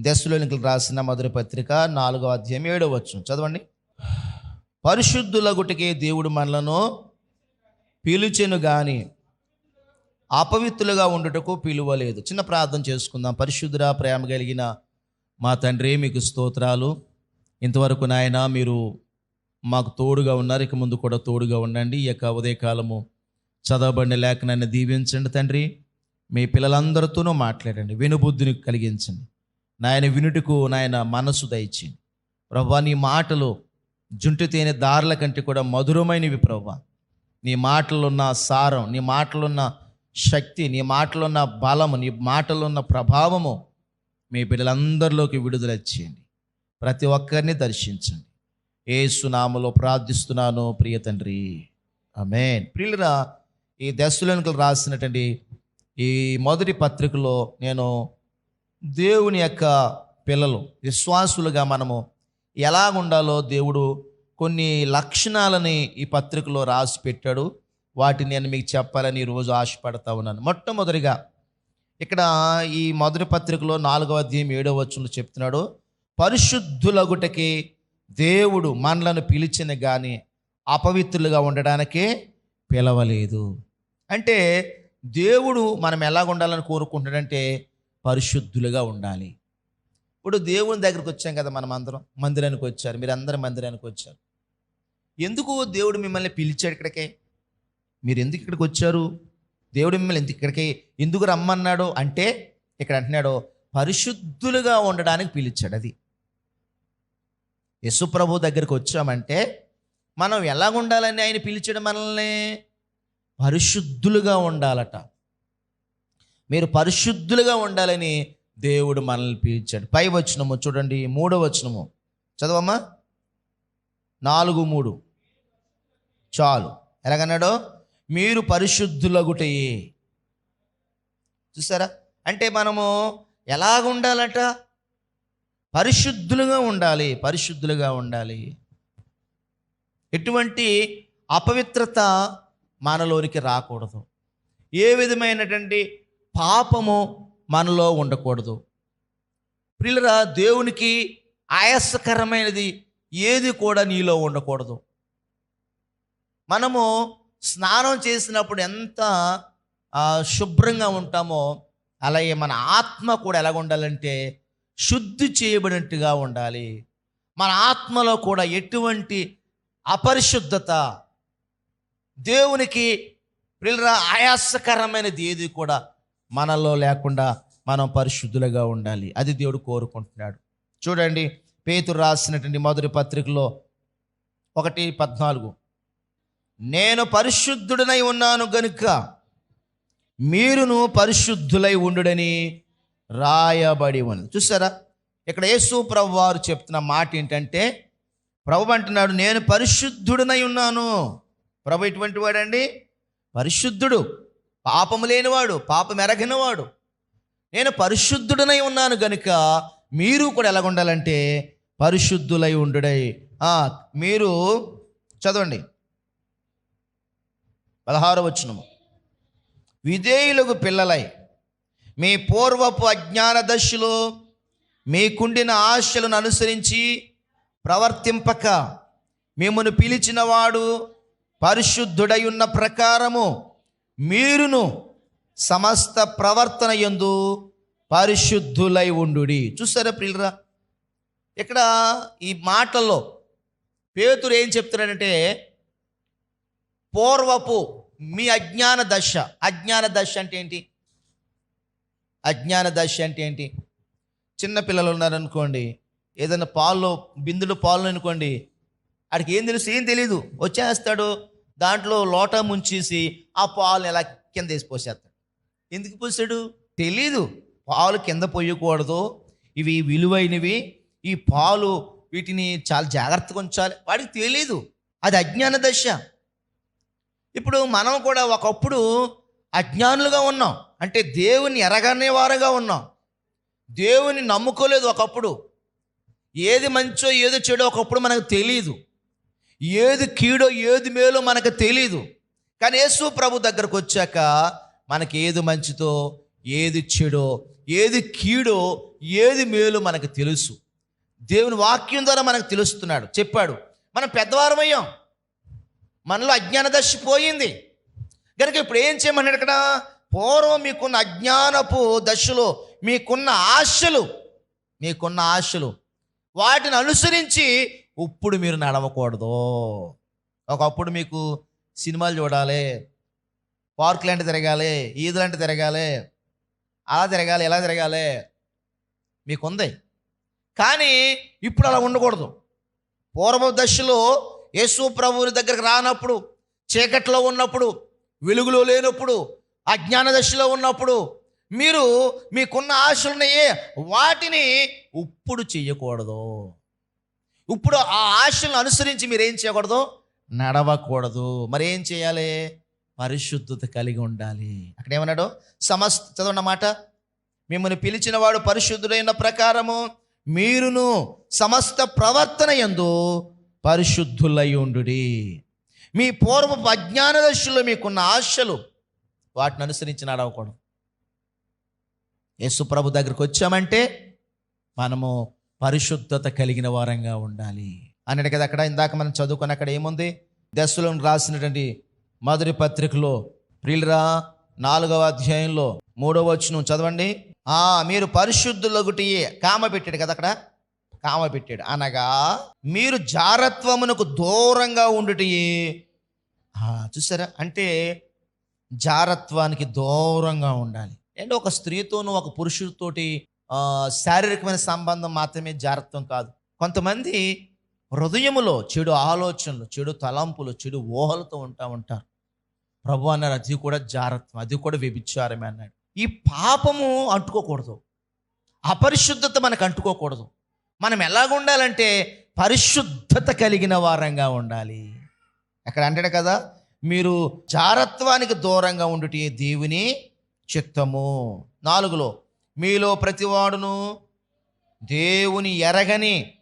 దశలోనికి రాసిన మొదటి పత్రిక నాలుగో అధ్యాయం ఏడో వచ్చు చదవండి. పరిశుద్ధులగుటికే దేవుడు మనలను పిలిచెను గాని అపవిత్రులుగా ఉండుటకు పిలువలేదు. చిన్న ప్రార్థన చేసుకుందాం. పరిశుద్ధురా ప్రేమ కలిగిన మా తండ్రి మీకు స్తోత్రాలు. ఇంతవరకు నాయన మీరు మాకు తోడుగా ఉన్నారు. ఇక ముందు కూడా తోడుగా ఉండండి. ఈ యొక్క ఉదయకాలము చదవబడిన లేఖనాన్ని దీవించండి తండ్రి. మీ పిల్లలందరితోనూ మాట్లాడండి. వినుబుద్ధిని కలిగించండి. నాయన వినుటకు నాయన మనసు దయచేయండి ప్రభా నీ మాటలు జుంటు తేనె దారుల కంటే కూడా మధురమైనవి ప్రభా. నీ మాటలున్న సారం నీ మాటలున్న శక్తి నీ మాటలున్న బలము నీ మాటలున్న ప్రభావము మీ బిడ్డలందరిలోకి విడుదల చేయండి. ప్రతి ఒక్కరిని దర్శించండి. ఏ సునామలో ప్రార్థిస్తున్నాను ప్రియ తండ్రి. అమేన్ ప్రియులరా ఈ దశలోనికి రాసినటువంటి ఈ మొదటి పత్రికలో నేను దేవుని యొక్క పిల్లలు విశ్వాసులుగా మనము ఎలా ఉండాలో దేవుడు కొన్ని లక్షణాలని ఈ పత్రికలో రాసి పెట్టాడు. వాటిని నేను మీకు చెప్పాలని ఈరోజు ఆశపడతా ఉన్నాను. మొట్టమొదటిగా ఇక్కడ ఈ మొదటి పత్రికలో నాలుగవ అధ్యాయం ఏడవ వచ్చులు చెప్తున్నాడు పరిశుద్ధులగుటకి దేవుడు మనలను పిలిచిన కానీ అపవిత్రులుగా ఉండడానికే పిలవలేదు. అంటే దేవుడు మనం ఎలా ఉండాలని కోరుకుంటాడంటే పరిశుద్ధులుగా ఉండాలి. ఇప్పుడు దేవుని దగ్గరికి వచ్చాం కదా మనం అందరం మందిరానికి వచ్చారు. మీరు అందరం మందిరానికి వచ్చారు. ఎందుకు దేవుడు మిమ్మల్ని పిలిచాడు ఇక్కడికే? మీరు ఎందుకు ఇక్కడికి వచ్చారు? దేవుడు మిమ్మల్ని ఎందుకు ఇక్కడికి? ఎందుకు రమ్మన్నాడు? అంటే ఇక్కడ అంటున్నాడు పరిశుద్ధులుగా ఉండడానికి పిలిచాడు అది. యశుప్రభు దగ్గరికి వచ్చామంటే మనం ఎలా ఉండాలని ఆయన పిలిచాడు మనల్ని? పరిశుద్ధులుగా ఉండాలట. మీరు పరిశుద్ధులుగా ఉండాలని దేవుడు మనల్ని పిలిచాడు. పై వచనము చూడండి మూడో వచనము. చదవమ్మా. నాలుగు మూడు. చాలు. ఎలాగన్నాడో? మీరు పరిశుద్ధులగుటయే. చూసారా? అంటే మనము ఎలాగ ఉండాలట? పరిశుద్ధులుగా ఉండాలి పరిశుద్ధులుగా ఉండాలి. ఎటువంటి అపవిత్రత మనలోనికి రాకూడదు. ఏ విధమైనటువంటి పాపము మనలో ఉండకూడదు. ప్రియులరా దేవునికి ఆయాసకరమైనది ఏది కూడా నీలో ఉండకూడదు. మనము స్నానం చేసినప్పుడు ఎంత శుభ్రంగా ఉంటామో అలాగే మన ఆత్మ కూడా ఎలా ఉండాలంటే శుద్ధి చేయబడినట్టుగా ఉండాలి. మన ఆత్మలో కూడా ఎటువంటి అపరిశుద్ధత దేవునికి ప్రిల్లరా ఆయాసకరమైనది ఏది కూడా మనలో లేకుండా మనం పరిశుద్ధులుగా ఉండాలి. అది దేవుడు కోరుకుంటున్నాడు. చూడండి పేతురు రాసినటువంటి మొదటి పత్రికలో ఒకటి పద్నాలుగు. నేను పరిశుద్ధుడనై ఉన్నాను గనుక మీరును పరిశుద్ధులై ఉండుడని రాయబడి ఉన్నది. చూసారా? ఇక్కడ యేసు ప్రభు వారు చెప్తున్న మాట ఏంటంటే ప్రభు అంటున్నాడు నేను పరిశుద్ధుడనై ఉన్నాను. ప్రభు ఎటువంటి వాడండి? పరిశుద్ధుడు. పాపము లేనివాడు పాపం ఎరగినవాడు. నేను పరిశుద్ధుడనై ఉన్నాను గనుక మీరు కూడా ఎలా ఉండాలంటే పరిశుద్ధులై ఉండుడై. మీరు చదవండి. పదహారు వచ్చినము విధేయులకు పిల్లలై మీ పూర్వపు అజ్ఞాన దశలో మీకుండిన ఆశలను అనుసరించి ప్రవర్తింపక మిమ్మను పిలిచినవాడు పరిశుద్ధుడై ఉన్న ప్రకారము మీరును సమస్త ప్రవర్తన యందు పరిశుద్ధులై ఉండుడి. చూసారా ప్రియులరా? ఇక్కడ ఈ మాటల్లో పేతురు ఏం చెప్తున్నాడంటే పూర్వపు మీ అజ్ఞాన దశ. అజ్ఞాన దశ అంటే ఏంటి? అజ్ఞాన దశ అంటే ఏంటి? చిన్న పిల్లలు ఉన్నారనుకోండి ఏదైనా పాల్లో బిందులు పాలు అనుకోండి ఆడికి ఏం తెలుసు? ఏం తెలియదు వచ్చేస్తాడు. దాంట్లో లోట ముంచేసి ఆ పాలు ఎలా కింద వేసి పోసేస్తాడు. ఎందుకు పోసాడు? తెలీదు. పాలు కింద పోయకూడదు. ఇవి విలువైనవి. ఈ పాలు వీటిని చాలా జాగ్రత్తగా ఉంచాలి. వాడికి తెలీదు. అది అజ్ఞాన దశ. ఇప్పుడు మనం కూడా ఒకప్పుడు అజ్ఞానులుగా ఉన్నాం. అంటే దేవుని ఎరగనే వారుగా ఉన్నాం. దేవుని నమ్ముకోలేదు ఒకప్పుడు. ఏది మంచో ఏది చెడో ఒకప్పుడు మనకు తెలియదు ఏది కీడో ఏది మేలో మనకు తెలియదు కానీ యేసు ప్రభు దగ్గరకు వచ్చాక మనకి ఏది మంచిదో ఏది చెడో ఏది కీడో ఏది మేలు మనకు తెలుసు. దేవుని వాక్యం ద్వారా మనకు తెలుస్తున్నాడు. చెప్పాడు మనం పెద్దవారమయ్యాం మనలో అజ్ఞాన దశ పోయింది. కనుక ఇప్పుడు ఏం చేయమన్నాడు ఇక్కడ? పూర్వం మీకున్న అజ్ఞానపు దశలో మీకున్న ఆశలు మీకున్న ఆశలు వాటిని అనుసరించి ఇప్పుడు మీరు నడవకూడదు. ఒకప్పుడు మీకు సినిమాలు చూడాలి పార్క్ లాంటి తిరగాలి ఈద్ లాంటి తిరగాలి అలా తిరగాలి ఎలా తిరగాలి మీకుంది. కానీ ఇప్పుడు అలా ఉండకూడదు. పూర్వ దశలో యేసు ప్రభువుని దగ్గరికి రానప్పుడు చీకట్లో ఉన్నప్పుడు వెలుగులో లేనప్పుడు అజ్ఞాన దశలో ఉన్నప్పుడు మీరు మీకున్న ఆశలున్నాయే వాటిని ఇప్పుడు చేయకూడదు ఇప్పుడు ఆ ఆశలను అనుసరించి మీరు ఏం చేయకూడదు? నడవకూడదు. మరి ఏం చేయాలి? పరిశుద్ధత కలిగి ఉండాలి. అక్కడ ఏమన్నాడు? సమస్త చదవన్నమాట మిమ్మల్ని పిలిచిన వాడు పరిశుద్ధుడైన ప్రకారము మీరును సమస్త ప్రవర్తన ఎందు పరిశుద్ధులై ఉండుడి. మీ పూర్వపు అజ్ఞాన దశలో మీకున్న ఆశలు వాటిని అనుసరించి నడవకూడదు. యేసు ప్రభు దగ్గరికి వచ్చామంటే మనము పరిశుద్ధత కలిగిన వారంగా ఉండాలి. అన్నట్టు కదా అక్కడ ఇందాక మనం చదువుకుని అక్కడ ఏముంది? దశలను రాసినటువంటి మధురి పత్రికలో ప్రియులరా నాలుగవ అధ్యాయంలో మూడవ వచనం చదవండి. ఆ మీరు పరిశుద్ధులొకటి కామ పెట్టాడు కదా అక్కడ? కామ పెట్టాడు. అనగా మీరు జారత్వమునకు దూరంగా ఉండుటి చూసారా? అంటే జారత్వానికి దూరంగా ఉండాలి. అంటే ఒక స్త్రీతోనూ ఒక పురుషుడితోటి శారీరకమైన సంబంధం మాత్రమే జారత్వం కాదు. కొంతమంది హృదయములో చెడు ఆలోచనలు చెడు తలంపులు చెడు ఊహలతో ఉంటా ఉంటారు. ప్రభు అన్నారు అది కూడా జారత్వం అది కూడా వ్యభిచారమే అన్నాడు. ఈ పాపము అంటుకోకూడదు. అపరిశుద్ధత మనకు అంటుకోకూడదు. మనం ఎలాగుండాలంటే పరిశుద్ధత కలిగిన వారంగా ఉండాలి. అక్కడ అంటాడు కదా మీరు జారత్వానికి దూరంగా ఉండుటి దేవుని చిత్తము. నాలుగులో మీలో ప్రతివాడును దేవుని ఎరగని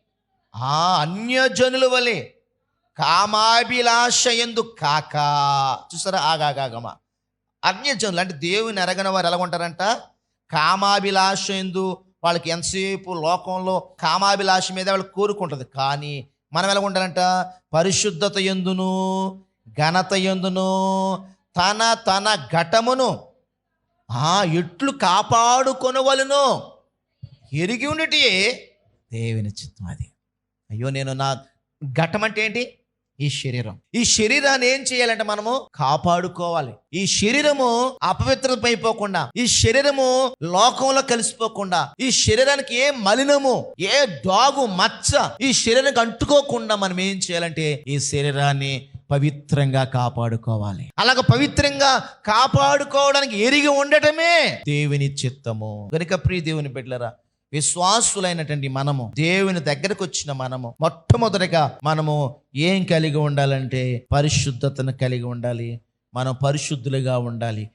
ఆ అన్యజనుల వలె కామాభిలాష ఎందు కాక. చూసారా? ఆగాగాగమా. అన్యజనులు అంటే దేవుని ఎరగని వారు ఎలా ఉంటారంట? కామాభిలాష ఎందు వాళ్ళకి ఎంతసేపు లోకంలో కామాభిలాష మీద వాళ్ళు కోరుకుంటుంది. కానీ మనం ఎలా ఉంటారంట? పరిశుద్ధత ఎందును ఘనత ఎందును తన తన ఘటమును ఆ ఎట్లు కాపాడుకొనవలను ఎరిగి ఉండటి దేవుని చిత్తం అది. అయ్యో నేను నా ఘటం అంటే ఏంటి? ఈ శరీరం. ఈ శరీరాన్ని ఏం చేయాలంటే మనము కాపాడుకోవాలి. ఈ శరీరము అపవిత్రమైపోకుండా ఈ శరీరము లోకంలో కలిసిపోకుండా ఈ శరీరానికి ఏ మలినము ఏ డాగు మచ్చ ఈ శరీరానికి అంటుకోకుండా మనం ఏం చేయాలంటే ఈ శరీరాన్ని పవిత్రంగా కాపాడుకోవాలి. అలాగ పవిత్రంగా కాపాడుకోవడానికి ఎరిగి ఉండటమే దేవుని చిత్తము. కనుక ప్రియ దేవుని బిడ్డలరా విశ్వాసులైనటువంటి మనము దేవుని దగ్గరకు వచ్చిన మనము మొట్టమొదటిగా మనము ఏం కలిగి ఉండాలంటే పరిశుద్ధతను కలిగి ఉండాలి. మనం పరిశుద్ధులుగా ఉండాలి.